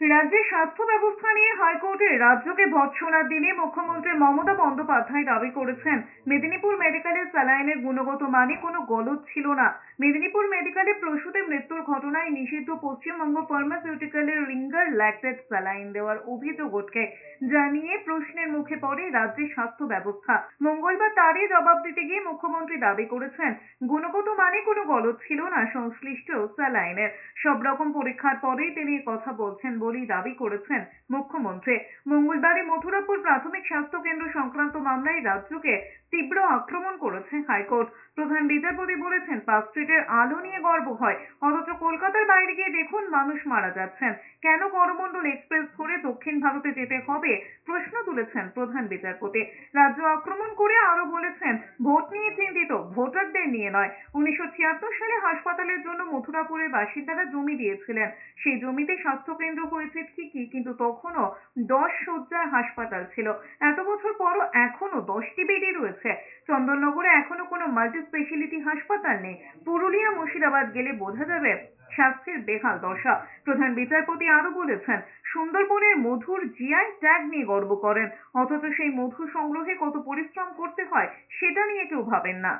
রাজ্যের স্বাস্থ্য ব্যবস্থা নিয়ে হাইকোর্টে রাজ্যকে ভৎসনা দিনে মুখ্যমন্ত্রী মমতা বন্দ্যোপাধ্যায় দাবি করেছেন, মেদিনীপুর মেডিকেলের স্যালাইনের গুণগত মানে কোনো গলদ ছিল না। মেদিনীপুর মেডিকেলে প্রসূতি মৃত্যুর ঘটনায় নিষিদ্ধ পশ্চিমবঙ্গ ফার্মাসিউটিক্যালের রিঙ্গার ল্যাকটেড স্যালাইন দেওয়ার অভিযোগ ওঠে জানিয়ে প্রশ্নের মুখে পড়ে রাজ্যের স্বাস্থ্য ব্যবস্থা। মঙ্গলবার তারই জবাব দিতে গিয়ে মুখ্যমন্ত্রী দাবি করেছেন, গুণগত মানে কোনো গলদ ছিল না সংশ্লিষ্ট স্যালাইনের। সব রকম পরীক্ষার পরেই তিনি কথা বলছেন বলেই দাবি করেছেন মুখ্যমন্ত্রী। মঙ্গলবারে মথুরাপুর প্রাথমিক স্বাস্থ্য কেন্দ্র সংক্রান্ত মামলায় রাজ্যকে তীব্র আক্রমণ করেছে হাইকোর্ট। প্রধান বিচারপতি বলেছেন পার্ক স্ট্রিটের আলো নিয়ে গর্ব হয়, অথচ কলকাতার বাইরে গিয়ে দেখুন মানুষ মারা যাচ্ছেন। কেন করমণ্ডল এক্সপ্রেস ধরে দক্ষিণ ভারতে যেতে হবে? প্রশ্ন তুলেছেন প্রধান বিচারপতি। রাজ্য আক্রমণ করে আরও বলেছেন, ভোট নিয়ে চিন্তিত ভোটারদের নিয়ে নয়। উনিশশো সালে হাসপাতালের জন্য মথুরাপুরের বাসিন্দারা জমি দিয়েছিলেন। সেই জমিতে স্বাস্থ্যকেন্দ্র হয়েছে ঠিকই, কিন্তু তখনও দশ শয্যার হাসপাতাল ছিল। এত বছর পরও এখনও দশটি বেডই রয়েছে। চন্দননগরে এখনও কোনো মাল্টি স্পেশালিটি হাসপাতাল নেই। পুরুলিয়া মুর্শিদাবাদ গেলে বোঝা যাবে স্বাস্থ্যের বেহাল দশা। প্রধান বিচারপতি আরও বলেছেন, সুন্দরবনের মধুর জিআই ট্যাগ নিয়ে গর্ব করেন। অথচ সেই মধু সংগ্রহে কত পরিশ্রম করতে হয় সেটা নিয়ে কেউ ভাবেন না।